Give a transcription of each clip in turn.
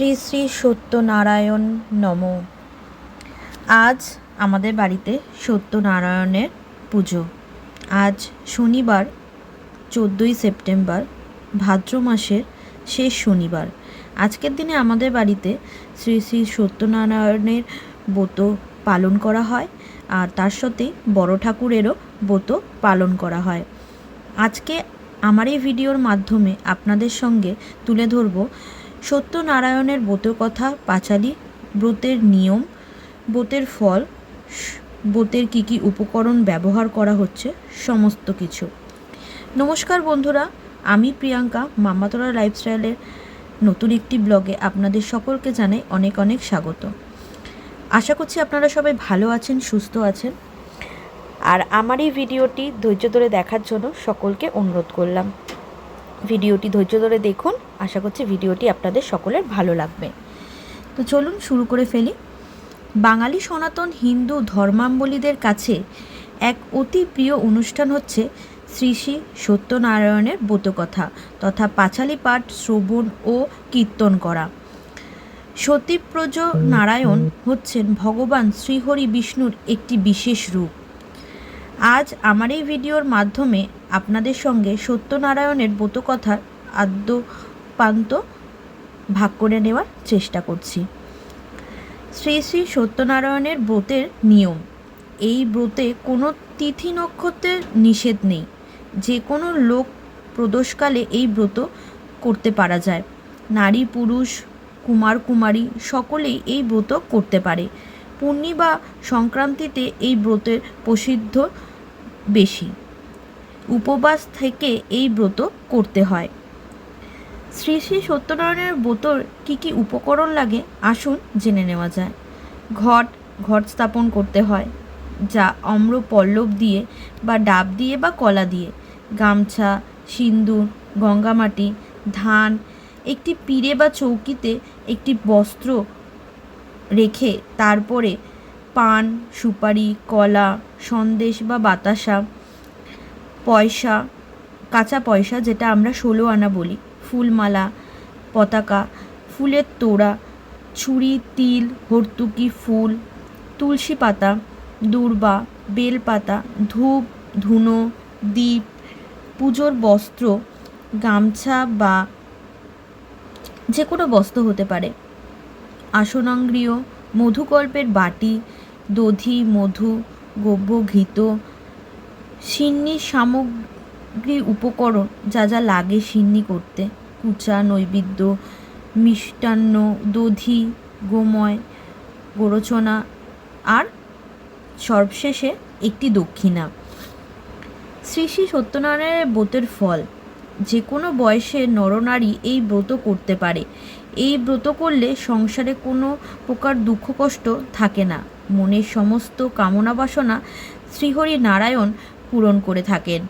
শ্রী শ্রী সত্যনারায়ণ নম। আজ আমাদের বাড়িতে সত্যনারায়ণের পুজো। আজ শনিবার, চোদ্দোই সেপ্টেম্বর, ভাদ্র মাসের শেষ শনিবার। আজকের দিনে আমাদের বাড়িতে শ্রী শ্রী সত্যনারায়ণের ব্রত পালন করা হয়, আর তার সাথে বড় ঠাকুরেরও ব্রত পালন করা হয়। আজকে আমার এই ভিডিওর মাধ্যমে আপনাদের সঙ্গে তুলে ধরব সত্যনারায়ণের ব্রত কথা পাঁচালী, ব্রতের নিয়ম ব্রতের ফল ব্রতের কী কী উপকরণ ব্যবহার করা হচ্ছে, সমস্ত কিছু। নমস্কার বন্ধুরা, আমি প্রিয়াঙ্কা মামাতোরা লাইফস্টাইলের নতুন একটি ব্লগে আপনাদের সকলকে জানাই অনেক অনেক স্বাগত। আশা করছি আপনারা সবাই ভালো আছেন, সুস্থ আছেন। আর আমার এই ভিডিওটি ধৈর্য ধরে দেখার জন্য সকলকে অনুরোধ করলাম। ভিডিওটি ধৈর্য ধরে দেখুন। আশা করছি ভিডিওটি আপনাদের সকলের ভালো লাগবে। তো চলুন শুরু করে ফেলি। বাঙালি সনাতন হিন্দু ধর্মাবলীদের কাছে এক অতি প্রিয় অনুষ্ঠান হচ্ছে শ্রী শ্রী সত্যনারায়ণের ব্রতকথা তথা পাঁচালী পাঠ, শ্রবণ ও কীর্তন করা। সতীপ্রজ নারায়ণ হচ্ছেন ভগবান শ্রীহরি বিষ্ণুর একটি বিশেষ রূপ। আজ আমার এই ভিডিওর মাধ্যমে আপনাদের সঙ্গে সত্যনারায়ণের ব্রতকথার আদ্যপান্ত ভাগ করে নেওয়ার চেষ্টা করছি। শ্রী শ্রী সত্যনারায়ণের ব্রতের নিয়ম। এই ব্রতে কোনো তিথি নক্ষত্রের নিষেধ নেই। যে কোনো লোক প্রদোষকালে এই ব্রত করতে পারা যায়। নারী, পুরুষ, কুমার, কুমারী সকলেই এই ব্রত করতে পারে। পূর্ণিমা সংক্রান্তিতে এই ব্রতের প্রসিদ্ধ বেশি। উপবাস থেকে এই ব্রত করতে হয়। শ্রী শ্রী সত্যনারায়ণের ব্রতর কী কী উপকরণ লাগে, আসুন জেনে নেওয়া যায়। ঘট ঘট স্থাপন করতে হয়, যা অম্র পল্লব দিয়ে বা ডাব দিয়ে বা কলা দিয়ে। গামছা, সিন্দুর, গঙ্গামাটি, ধান, একটি পিড়ে বা চৌকিতে একটি বস্ত্র রেখে তারপরে পান, সুপারি, কলা, সন্দেশ বা বাতাসা, পয়সা, কাঁচা পয়সা যেটা আমরা ষোলো আনা বলি, ফুলমালা, পতাকা, ফুলের তোড়া, ছুরি, তিল হর্তুকি ফুল, তুলসী পাতা, দূর্বা, বেলপাতা, ধূপ, ধুনো, দ্বীপ, পুজোর বস্ত্র, গামছা বা যে কোনো বস্ত্র হতে পারে। আসনাঙ্গ্রিয় মধুকল্পের বাটি দধি, মধু, গব্য, ঘৃত, সিন্নি সামগ্রী উপকরণ যা যা লাগে সিন্নি করতে। কুচা, নৈবেদ্য, মিষ্টান্ন, দধি, গোময়, গোরচনা আর সর্বশেষে একটি দক্ষিণা। শ্রী শ্রী সত্যনারায়ণের ব্রতের ফল। যে কোনো বয়সে নরনারী এই ব্রত করতে পারে। এই ব্রত করলে সংসারে কোনো প্রকার দুঃখ কষ্ট থাকে না। মনের সমস্ত কামনা বাসনা শ্রীহরি নারায়ণ পূরণ করে থাকেন।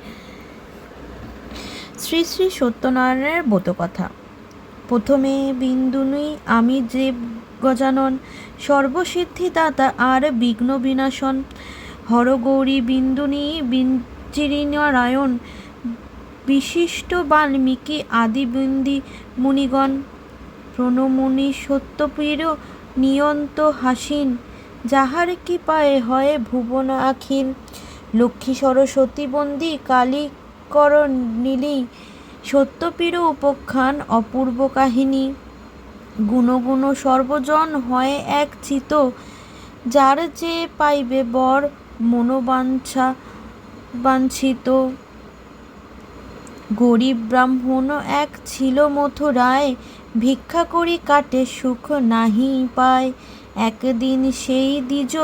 শ্রী শ্রী সত্যনারায়ণের ব্রতকথা। প্রথমে বিন্দুনি আমি যে গজানন, সর্বসিদ্ধিদাতা আর বিঘ্ন বিনাশন, হরগৌরী বিন্দুনি বিঞ্চিরিনারায়ণ বিশিষ্ট বাল্মীকি আদিবন্দি মুনিগণ প্রণমুনি সত্যপীর নিয়ন্ত হাসিন যাহার কি পায়ে হয় ভুবন আখিল। লক্ষ্মী সরস্বতী বন্দি কালী কর সত্যপীর উপখ্যান অপূর্ব কাহিনী। গুণ গুণ সর্বজন হয় এক চিত, যার যে পাইবে বর মনোবাঞ্ছা বাঞ্ছিত। গরিব ব্রাহ্মণ এক ছিল মথুরায়, ভিক্ষা করি কাটে সুখ নাহি পায়। একদিন সেই দ্বিজ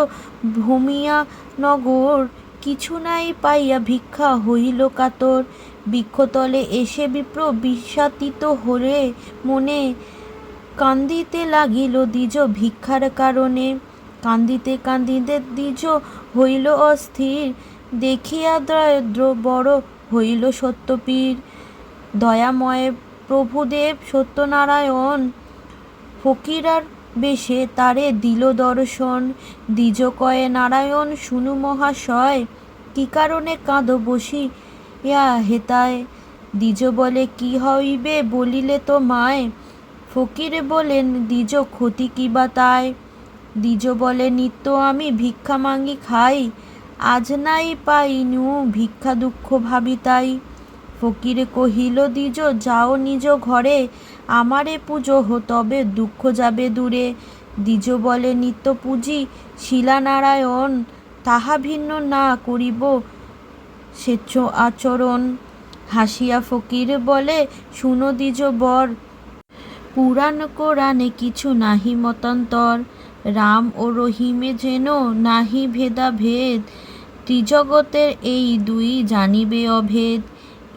ভূমিয়া নগর কিছু নাই পাইয়া ভিক্ষা হইল কাতর। বৃক্ষতলে এসে বিপ্র বিষাতিত হলে মনে কান্দিতে লাগিল দ্বিজ ভিক্ষার কারণে। কান্দিতে কান্দিতে দ্বিজ হইল অস্থির, দেখিয়া দরিদ্র বড় হইল সত্যপীর। দয়াময় প্রভুদেব সত্যনারায়ণ ফকিরার বেশে তারে দিল দর্শন। দ্বিজ কয়ে নারায়ণ, শুনু মহাশয়, কি কারণে কাঁদ বসি ইয়া হেতায়? দ্বিজ বলে, কি হইবে বলিলে তো মায়? ফকিরে বলেন, দ্বিজ ক্ষতি কি বা তাই? দ্বিজ বলে, নিত্য আমি ভিক্ষা মাঙ্গি খাই, আজ নাই পাই নু ভিক্ষা দুঃখ ভাবি তাই। ফকিরে কহিল, দ্বিজ, যাও নিজ ঘরে আমারে পুজো হো, তবে দুঃখ যাবে দূরে। দ্বিজ বলে, নিত্য পুঁজি শিলানারায়ণ, তাহা ভিন্ন না করিব স্বেচ্ছ আচরণ। হাসিয়া ফকির বলে, শুনো দ্বিজ বর, পুরাণ কোরআনে কিছু নাহি মতান্তর। রাম ও রহিমে যেন নাহি ভেদাভেদ। ত্রিজগতের এই দুই জানিবে অভেদ।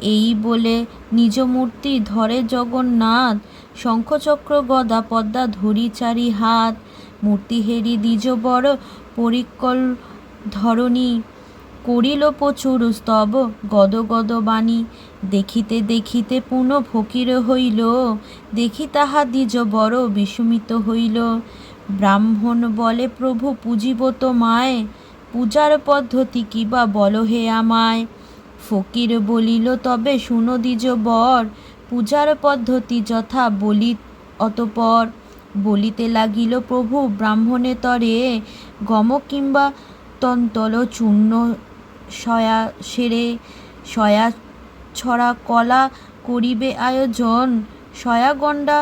এই বলে নিজ মূর্তি ধরে জগন্নাথ শঙ্খচক্র গদা পদ্মা ধরি চারি হাত, মূর্তি হেরি দ্বিজ বড় পরিকল ধরণী, করিল প্রচুর স্তব, গদ গদ বাণী, দেখিতে দেখিতে পুনঃ ফকির হইল, দেখি তাহা দ্বিজ বড় বিস্মিত হইল। ব্রাহ্মণ বলে, প্রভু, পুজিব তোমায়, পূজার পদ্ধতি কিবা বল হে আমায়? ফকির বলিল, তবে শুনো দ্বিজ বর পূজার পদ্ধতি যথা বলি অতপর বলিতে লাগিল, প্রভু, ব্রাহ্মণে তরে গম কিংবা তন্তল চূর্ণ সয়া সেরে, সয়া ছড়া কলা করিবে আয়োজন, সয়া গণ্ডা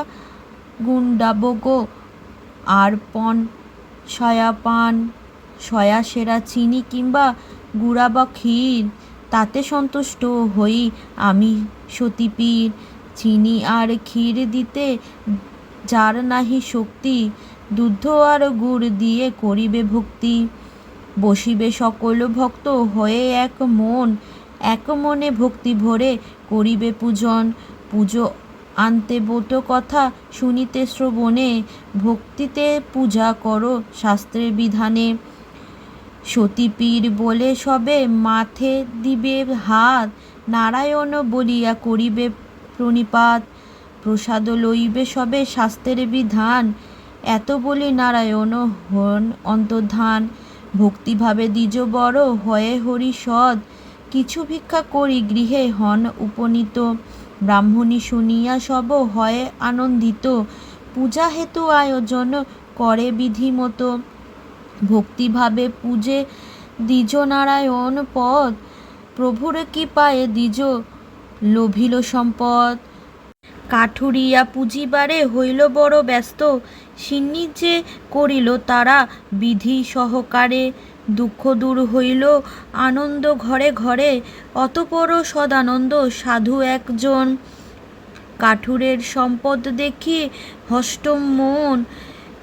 গুণ্ডাবগ আর সয়া পান, সয়া সেরা চিনি কিংবা গুড়া বা ক্ষীর তাতে সন্তুষ্ট হই আমি সতীপীর চিনি আর ক্ষীর দিতে যার নাহি শক্তি দুধ আর গুড় দিয়ে করিবে ভক্তি। বসিবে সকল ভক্ত হয়ে এক মন, এক মনে ভক্তি ভরে করিবে পূজন। পুজো আনতে বোট কথা শুনিতে শ্রবণে, ভক্তিতে পূজা করো শাস্ত্রের বিধানে। সতীপীর বলে সবে মাথে দিবে হাত, নারায়ণ বলিয়া করিবে প্রণিপাত, প্রসাদ লইবে সবে শাস্ত্রের বিধান। এত বলি নারায়ণ হন অন্তর্ধান, ভক্তিভাবে দ্বিজ বড় হয়ে হরি সৎ কিছু ভিক্ষা করি গৃহে হন উপনীত, ব্রাহ্মণী শুনিয়া সব হয় আনন্দিত। পূজা হেতু আয়োজন করে বিধিমতো। ভক্তিভাবে পূজে দ্বিজ নারায়ণ পদ। প্রভুর কি পায়ে দ্বিজ লোভিল সম্পদ। কাঠুরিয়া পুঁজিবারে হইল বড় ব্যস্ত। সিন্নি যে করিল তারা বিধি সহকারে। দুঃখ দূর হইল আনন্দ ঘরে ঘরে। অতপর সদানন্দ সাধু একজন। কাঠুরের সম্পদ দেখি হষ্ট মন।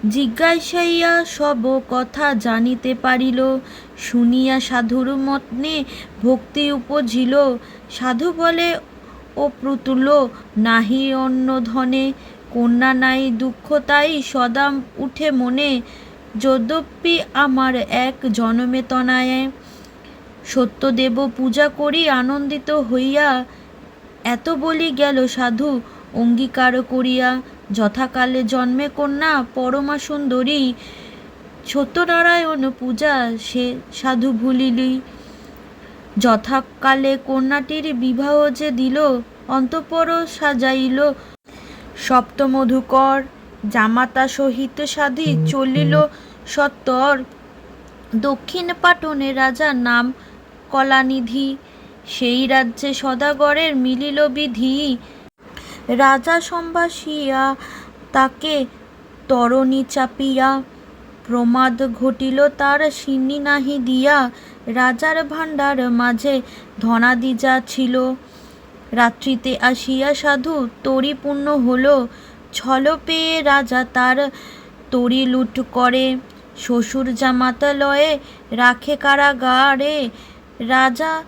জিজ্ঞাসাইয়া সব কথা জানিতে পারিল। শুনিয়া সাধুর মতনে ভক্তি উপজিল। সাধু বলে, ও প্রতুল, নাহি অন্য ধনে। কন্যা নাই দুঃখ, তাই সদাম উঠে মনে। যদ্যপি আমার এক জনমে তনায়। সত্যদেব পূজা করি, আনন্দিত হইয়া। এত বলি গেল সাধু, অঙ্গীকার করিয়া। যথাকালে জন্মে কন্যা, পরমা সুন্দরী, সত্যনারায়ণ পূজা সে সাধু ভুলিলি। যথাকালে কন্যাটির বিবাহ যে দিল, অন্তঃপর সাজাইল। সপ্তমধুকর জামাতা সহিত সাধি চলিল সত্তর। দক্ষিণ পাটনে রাজার নাম কলানিধি। সেই রাজ্যে সদাগরের মিলিল বিধি। রাজা সম্ভাসিয়া তাকে তরণী চাপিয়া প্রমাদ ঘটিল, তার সিন্নি নাহি দিয়া রাজার ভাণ্ডার মাঝে ধনাদি যা ছিল। রাত্রিতে আসিয়া সাধু তরি পূর্ণ হল, ছল পেয়ে রাজা তার তরি লুট করে। শ্বশুর জামাতালয়ে রাখে কারাগারে, রাজা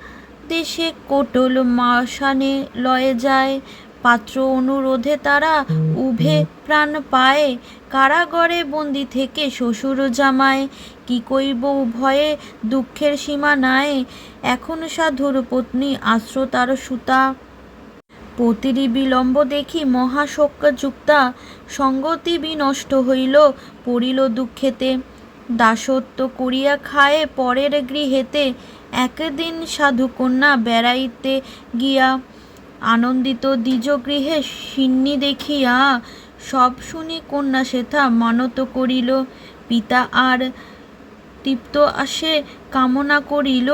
দেশে কোটল মাসানে লয়ে যায়। পাত্র অনুরোধে তারা উভে প্রাণ পায়। কারাগরে বন্দি থেকে শ্বশুর জামায় কি কইব ভয়ে দুঃখের সীমা নাই। এখন সাধুর পত্নী আশ্র তার সুতা। পতিরি বিলম্ব দেখি মহাশোকযুক্তা, সঙ্গতি বিনষ্ট হইল পড়িল দুঃখেতে। দাসত্ব করিয়া খায়ে পরের গৃহেতে। একদিন সাধু কন্যা বেড়াইতে গিয়া আনন্দিত দ্বিজ গৃহে সিন্নি দেখিয়া সব শুনি কন্যা সেথা মানত করিল। পিতা আর তৃপ্ত আসে কামনা করিল।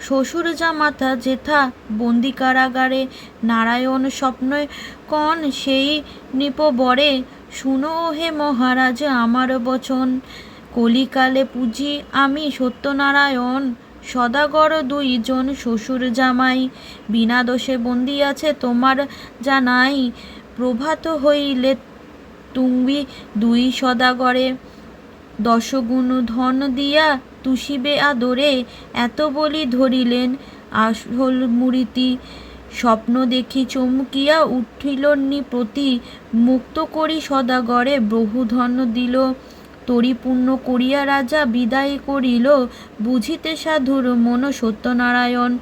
শ্বশুর জামাতা জেঠা বন্দি কারাগারে নারায়ণ স্বপ্ন কন, সেই নৃপবরে শুনো হে মহারাজ, আমার বচন। কলিকালে পুজি আমি সত্যনারায়ণ। সদাগর দুইজন শ্বশুর জামাই, বিনা দোষে বন্দি আছে তোমার জানাই। প্রভাত হইলে তুমি দুই সদাগরে, দশগুণ ধন দিয়া তুষিবে আদরে। এত বলি ধরিলেন আসল মূর্তি স্বপ্ন দেখি চমকিয়া উঠিল প্রতি। মুক্ত করি সদাগরে বহু ধন দিল। তরিপূর্ণ করিয়া রাজা বিদায় করিল, বুঝিতে সাধুর মন সত্যনারায়ণ।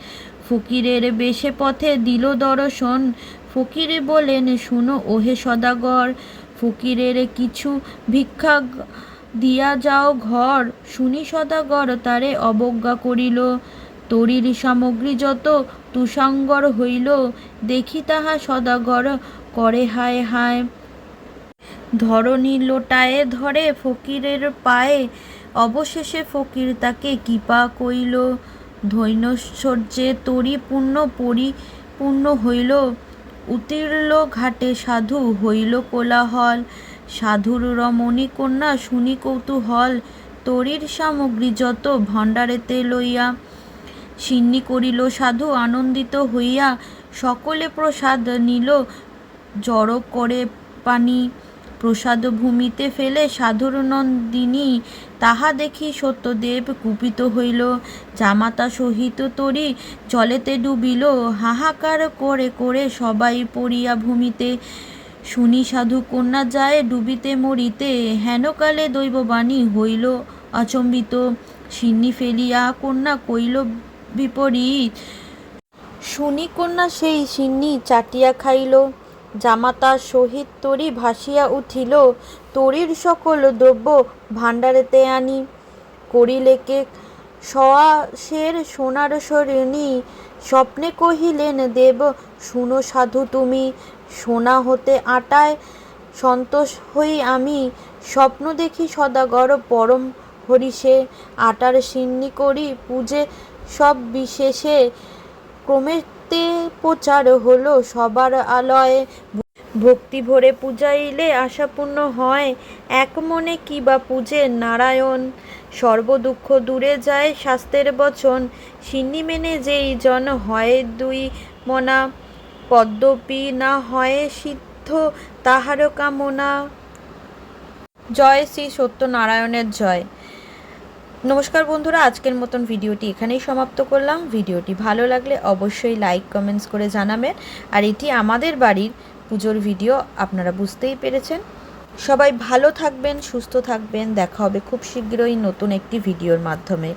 ফকিরের বেশে পথে দিল দর্শন, ফকির বলেন, শুনো ওহে সদাগর, ফকিরের কিছু ভিক্ষা দিয়া যাও ঘর। শুনি সদাগর, তারে অবজ্ঞা করিল। তরির সামগ্রী যত তুষাঙ্গর হইল, দেখি তাহা সদাগর করে হায় হায়। ধরণী লোটায়ে ধরে ফকিরের পায়ে। অবশেষে ফকির তাকে কৃপা কইল ধৈনৈশ্বর্যে তরি পূর্ণ পরিপূর্ণ হইল। উতীর্ল ঘাটে সাধু হইল কোলাহল। সাধুর রমণী কন্যা শুনি কৌতূহল। তরির সামগ্রী যত ভণ্ডারেতে লইয়া সিন্নি করিল, সাধু আনন্দিত হইয়া সকলে প্রসাদ নিল। জড়ো করে পানি প্রসাদ ভূমিতে ফেলে সাধুর নন্দিনী তাহা দেখি সত্যদেব কুপিত হইল। জামাতা সহিত তরি জলেতে ডুবিল। হাহাকার করে করে সবাই পড়িয়া ভূমিতে। শুনি সাধু কন্যা যায় ডুবিতে মরিতে। হেনকালে দৈববাণী হইল আচম্বিত সিন্নি ফেলিয়া কন্যা কইল বিপরীত। শুনি কন্যা সেই সিন্নি চাটিয়া খাইল। জামাতা সহিত তরি ভাসিয়া উঠিল, তরির সকল দ্রব্য ভাণ্ডারেতে আনি। করিলেকে সয়াসের সোনার সরণি স্বপ্নে কহিলেন, দেব, শুনো সাধু তুমি, সোনা হতে আটায় সন্তোষ হই আমি, স্বপ্ন দেখি সদাগর পরম হরিষে আটার সিন্নি করি পূজে সব বিশেষে ক্রমেতে প্রচার হলো সবার আলয়ে। ভক্তি ভরে পূজাইলে আশাপূর্ণ হয়, এক মনে কি বা পূজে নারায়ণ। সর্বদুঃখ দূরে যায় শাস্ত্রের বচন, সিন্নি মেনে যেই জন হয় দুই মনা। পদ্মপি না হয় সিদ্ধ তাহার কামনা। জয় শ্রী সত্যনারায়ণের জয়। নমস্কার বন্ধুরা, আজকের মতন ভিডিওটি এখানেই সমাপ্ত করলাম। ভিডিওটি ভালো লাগলে অবশ্যই লাইক, কমেন্টস করে জানাবেন। আর এটি আমাদের বাড়ির পুজোর ভিডিও, আপনারা বুঝতেই পেরেছেন। সবাই ভালো থাকবেন, সুস্থ থাকবেন। দেখা হবে খুব শীঘ্রই নতুন একটি ভিডিওর মাধ্যমে।